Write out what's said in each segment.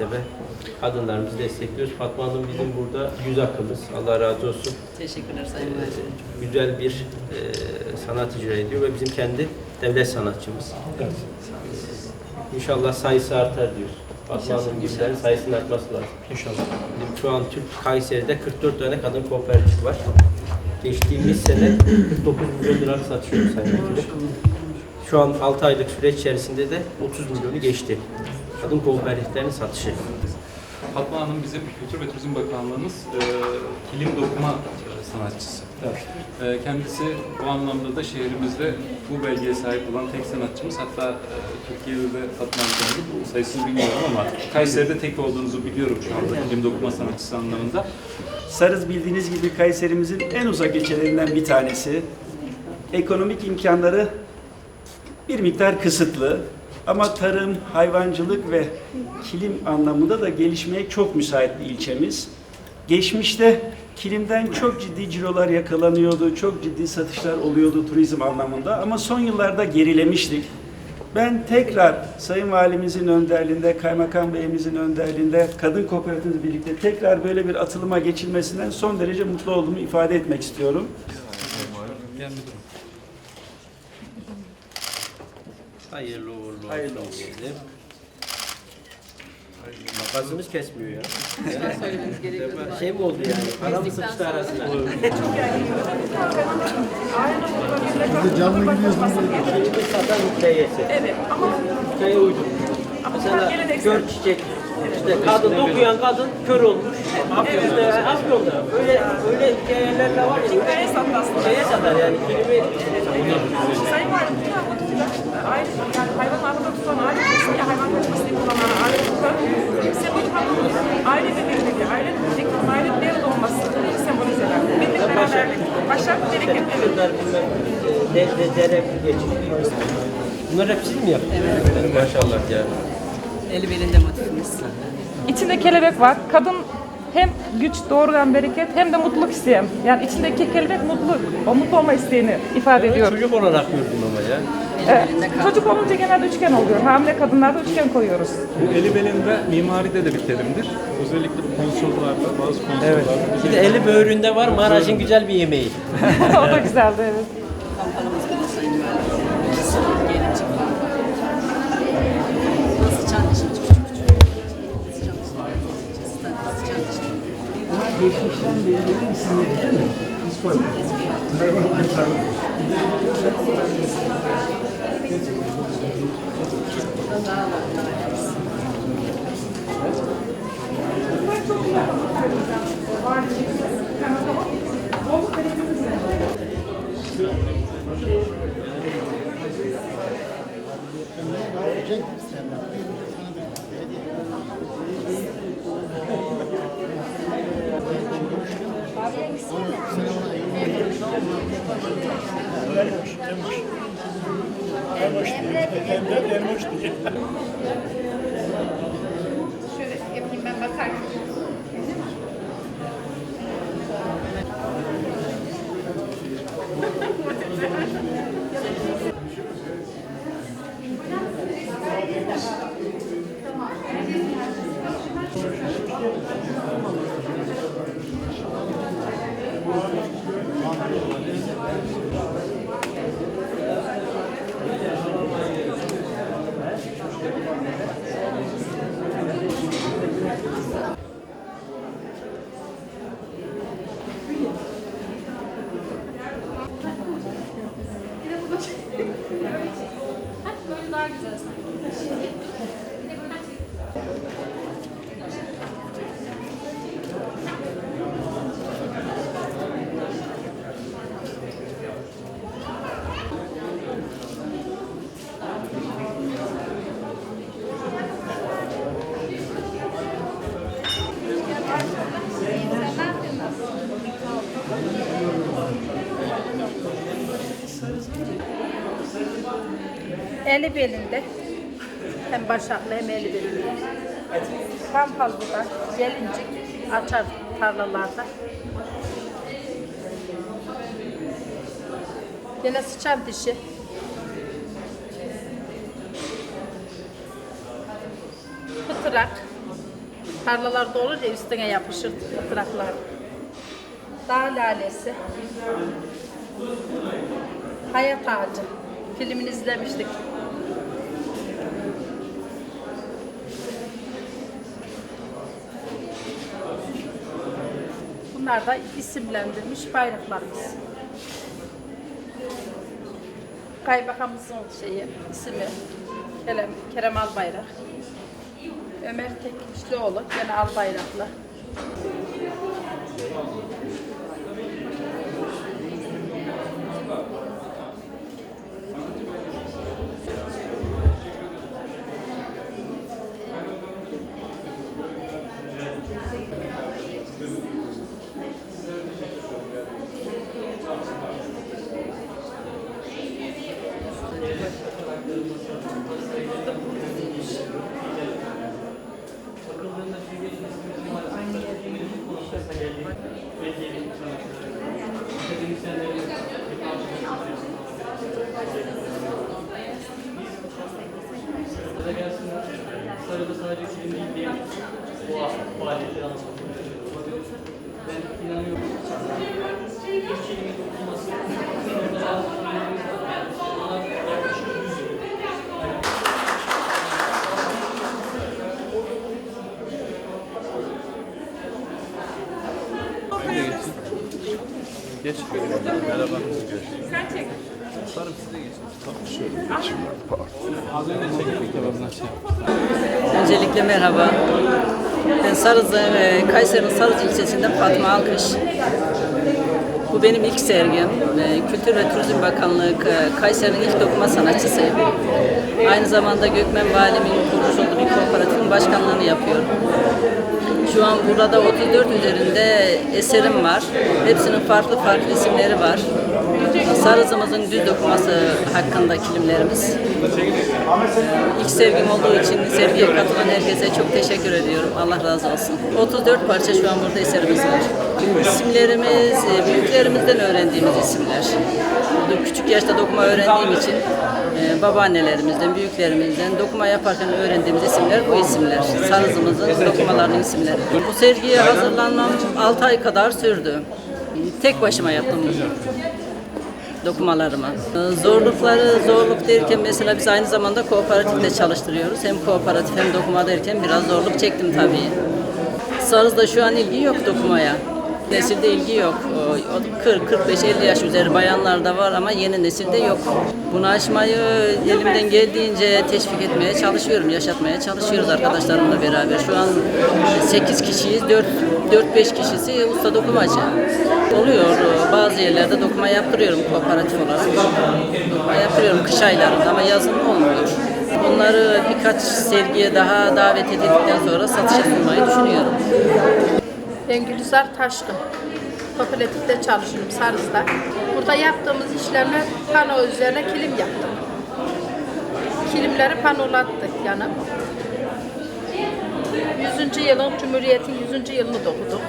mertebe kadınlarımızı destekliyoruz. Fatma Hanım bizim burada yüz akımız. Allah razı olsun. Teşekkürler Sayın Valim. Ee, güzel bir e, sanat icra ediyor ve bizim kendi devlet sanatçımız. İnşallah sayısı artar diyoruz. Fatma Hanım gibilerin sayısının artması lazım. İnşallah. Bizim şu an Türk Kayseri'de 44 tane kadın kooperatif var. Geçtiğimiz sene 49 milyon liralık satışıyoruz Sayın. Şu an 6 aylık süreç içerisinde de 30 milyonu geçti. Kadın kooperatiflerinin satışı. Fatma Hanım bizim Kültür ve Turizm Bakanlığımız e, kilim dokuma e, sanatçısı. E, kendisi bu anlamda da şehrimizde bu belgeye sahip olan tek sanatçımız. Hatta e, Türkiye'de de Fatma Hanım'ın sayısını bilmiyorum ama Kayseri'de tek olduğunuzu biliyorum şu anda kilim dokuma sanatçısı anlamında. Sarız bildiğiniz gibi Kayserimizin en uzak ilçelerinden bir tanesi. Ekonomik imkanları bir miktar kısıtlı ama tarım, hayvancılık ve kilim anlamında da gelişmeye çok müsait bir ilçemiz. Geçmişte kilimden çok ciddi cirolar yakalanıyordu, çok ciddi satışlar oluyordu turizm anlamında ama son yıllarda gerilemiştik. Ben tekrar Sayın Valimizin önderliğinde, Kaymakam Beyimizin önderliğinde, Kadın Kooperatifimizle birlikte tekrar böyle bir atılıma geçilmesinden son derece mutlu olduğumu ifade etmek istiyorum. Hayırlı uğurlu Hayırlı olsun olsun. Makasımız kesmiyor ya. Gerekiyordu. Şey mi oldu yani? Para mı sıkıştı arasına? Şeyimiz satan hikayesi. Evet ama Hikaye uydum. Mesela kör çiçek. İşte kadın dokuyan kadın kör olmuş. Afyon'da, Afyon'da. Öyle öyle hikayeler de var ya. hikaye sattı aslında. Hikaye satar yani. Kelime Sayın Valim aile, yani hayvan ağrıda tutan aile kesin ya hayvan kaçmasını kullanan aile tutan sembolik anlamı aile ve birlikte, aile birlik, aile bir arada olması sembolize eder. Birlik beraberlik, başak bereket. De, dere geçiyor. Bunlar hep siz mi yaptınız? Evet. Maşallah ya. Eli belinde motifimiz. İçinde kelebek var. Kadın hem güç doğrudan bereket hem de mutluluk isteyen. Yani içindeki kelebek mutluluk. O mutlu olma isteğini ifade ediyor. Çocuk olarak gördüm ama ya. Evet. Çocuk olunca genelde üçgen oluyor. Hamile kadınlarda üçgen koyuyoruz. Bu eli belinde mimaride de bir terimdir. Özellikle konsollarda, bazı konsollarda Bir de eli böğründe var Maraş'ın güzel bir yemeği. o da güzeldi evet. Kampanamız gibi Sayın Valim. Gelin çıkın. Nasıl çan dişimiz küçük küçük. Nasıl çan dişimiz? Nasıl çan dişimiz? Geçmişten beri isimleri değil mi? Biz koymadık. Şöyle yapayım ben bakarken. Böyle daha güzel sanki. Bir de buradan çek. Eli belinde. Hem başaklı hem eli belinde. Tam fazla gelincik açar tarlalarda. Yine sıçan dişi. Pıtırak. Tarlalarda olur ya üstüne yapışır pıtıraklar. Dağ lalesi. Hayat ağacı. Filmini izlemiştik. Bunlar da isimlendirilmiş bayraklarımız. Kaymakamımızın şeyi, ismi Kerem, Kerem Albayrak. Ömer Tekmişlioğlu, gene Albayraklı. Sarıda sadece film değil diye bu faaliyetleri anlatmak Ben inanıyorum. Türkiye'nin okunması, orada bazı filmlerimiz var. Onlar yaklaşık 100 yıl. Öncelikle merhaba. Ben Sarız'da, e, Kayseri'nin Sarız ilçesinden Fatma Alkış. Bu benim ilk sergim. E, Kültür ve Turizm Bakanlığı Kayseri'nin ilk dokuma sanatçısıyım. Aynı zamanda Gökmen Valimi'nin kurmuş olduğu bir kooperatifin başkanlığını yapıyorum. Şu an burada 34 üzerinde eserim var. Hepsinin farklı farklı isimleri var. Sarızımızın düz dokuması hakkında kilimlerimiz. İlk sergim olduğu için sergiye katılan herkese çok teşekkür ediyorum. Allah razı olsun. 34 parça şu an burada eserimiz var. İsimlerimiz e, büyüklerimizden öğrendiğimiz isimler. Küçük yaşta dokuma öğrendiğim için e, babaannelerimizden, büyüklerimizden dokuma yaparken öğrendiğimiz isimler bu isimler. Sarızımızın dokumalarının isimleri. Bu sergiye hazırlanmam 6 ay kadar sürdü. Tek başıma yaptım dokumalarımı. Ee, Zorlukları, zorluk derken mesela biz aynı zamanda kooperatifte çalıştırıyoruz. Hem kooperatif hem dokuma derken biraz zorluk çektim tabii. Sarız'da şu an ilgi yok dokumaya. Nesilde ilgi yok. O- o 40, 45, 50 yaş üzeri bayanlarda var ama yeni nesilde yok. Bunu aşmayı elimden geldiğince teşvik etmeye çalışıyorum, yaşatmaya çalışıyoruz arkadaşlarımla beraber. Şu an 8 kişiyiz, 4-5 kişisi usta dokumacı. Oluyor, bazı yerlerde dokuma yaptırıyorum kooperatif olarak. Dokuma yaptırıyorum kış aylarında ama yazın olmuyor. Bunları birkaç sergiye daha davet edildikten sonra satışa sunmayı düşünüyorum. Ben Gülizar Taşkın. Kooperatifte çalışıyorum Sarız'da. Burada yaptığımız işlemler pano üzerine kilim yaptık. Kilimleri panolattık yanıp. 100. yılın, Cumhuriyet'in 100. yılını dokuduk.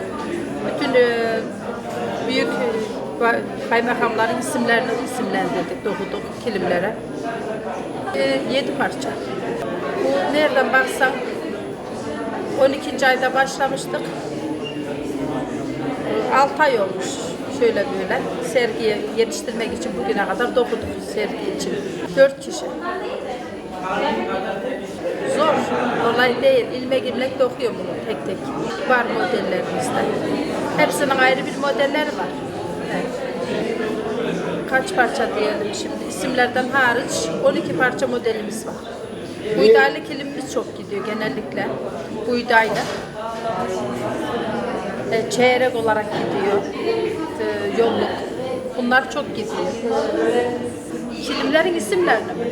Bütün e, büyük e, kaymakamların isimlerini isimlendirdik, dokuduk kilimlere. E, 7 parça. Bu nereden baksan 12. ayda başlamıştık. 6 ay olmuş şöyle böyle sergiye yetiştirmek için bugüne kadar dokuduk sergi için. 4 kişi. Zor, kolay değil. İlmek ilmek dokuyor bunu tek tek. Var modellerimizde. Hepsinin ayrı bir modelleri var. Kaç parça diyelim şimdi. İsimlerden hariç 12 parça modelimiz var. Buğdaylı kilimimiz çok gidiyor genellikle. Buğdaylı e, çeyrek olarak gidiyor. E, yolluk. Bunlar çok gidiyor. Kilimlerin isimlerini mi?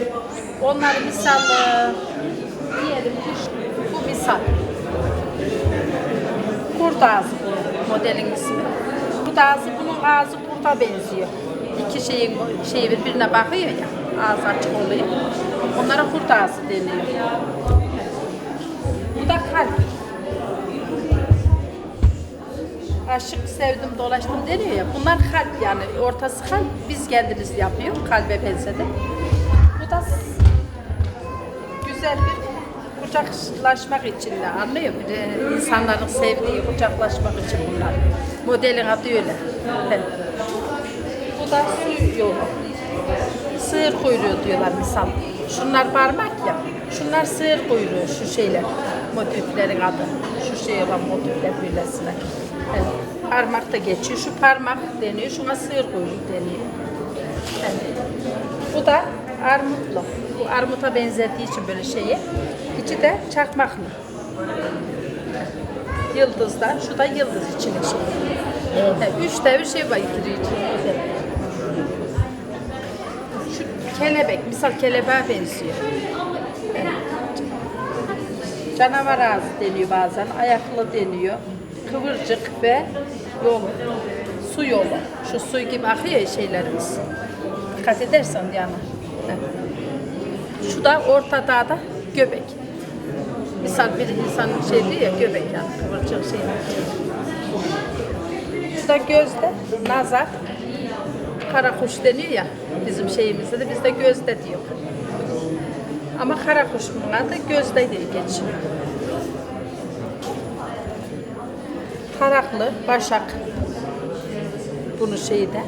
Onlar misal e, diyelim ki bu misal. Kurt ağzı bu modelin ismi. Kurt ağzı bunun ağzı kurta benziyor. İki şeyin şeyi birbirine bakıyor ya. ağzı açık oluyor. Onlara kurt ağzı deniyor. Bu da kalp. Aşık sevdim dolaştım deniyor ya. Bunlar kalp yani ortası kalp. Biz kendimiz yapıyor kalbe benzedi. Bu da güzel bir kucaklaşmak için de anlıyor musun? Ee, İnsanların sevdiği kucaklaşmak için bunlar. Modelin adı öyle. Evet. Bu da su yolu. Sığır kuyruğu diyorlar misal. Şunlar parmak ya. Şunlar sığır kuyruğu şu şeyler. Motiflerin adı. Şu şey olan motifler birleşine. Evet. Parmak da geçiyor. Şu parmak deniyor. Şuna sığır kuyruğu deniyor. Evet. Bu da armutlu. Bu armuta benzediği için böyle şeyi. İçi de çakmaklı. Yıldızlar. Şu da yıldız içine şey. Evet. Üç devir şey var. Evet. Şu kelebek, misal kelebeğe benziyor. Evet. Canavar ağzı deniyor bazen, ayaklı deniyor. Kıvırcık ve yol, su yolu. Şu su gibi akıyor şeylerimiz. Dikkat edersen yani. Şu da Orta Dağ'da göbek. Misal bir insan şey diyor ya göbek yani kıvırcık şey. Şu da gözde nazar. Kara kuş deniyor ya bizim şeyimizde de bizde gözde diyor. Ama kara kuş bunlar da gözde diye geçiyor. Taraklı, başak. Bunun şeyi de.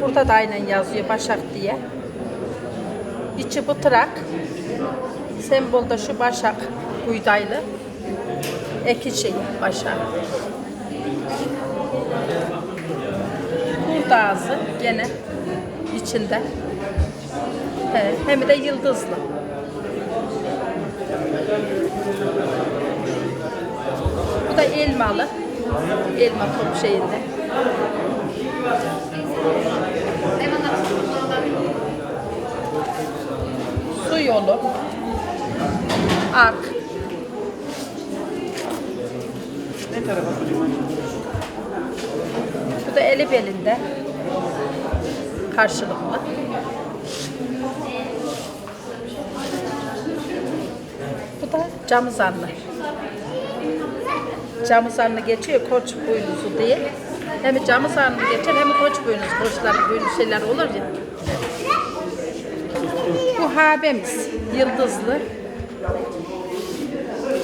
Burada da aynen yazıyor başak diye. İçi bıtırak. Sembolda şu başak buğdaylı. Eki şeyi başak. Kurt ağzı gene içinde. He, hem de yıldızlı. Bu da elmalı. Elma top şeyinde. Su yolu. Ak. Ne tarafa? Bu da eli belinde. Karşılıklı. Bu da camızanlı. Camızanlı geçiyor koç boynuzu diye. Hem camızanlı geçer hem koç boynuzu. Koçların boynuzu şeyler olur ya. Bu habemiz. Yıldızlı.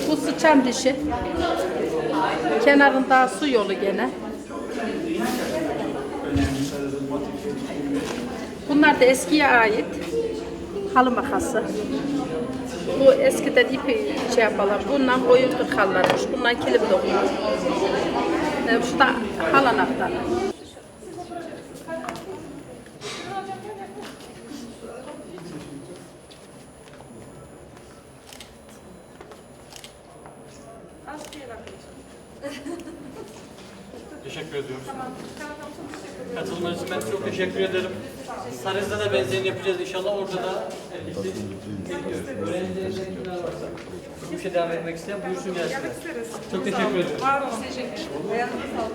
Bu sıçan dişi. Kenarında su yolu gene. Bunlar da eskiye ait halı makası. Bu eskiden ipi şey yapalım. Bundan boyun kırkarlarmış. Bundan kilim dokunur. Ee, şu da hal anahtarı. Teşekkür ediyoruz. Katılmanız için ben çok teşekkür ederim. Sarız'da da benzerini yapacağız inşallah. Orada da Öğrencilerin tepkiler varsa bu işe devam etmek isteyen buyursun gelsin. Çok teşekkür ederim. Var olun. Teşekkür ederim. Ayağınıza sağlık.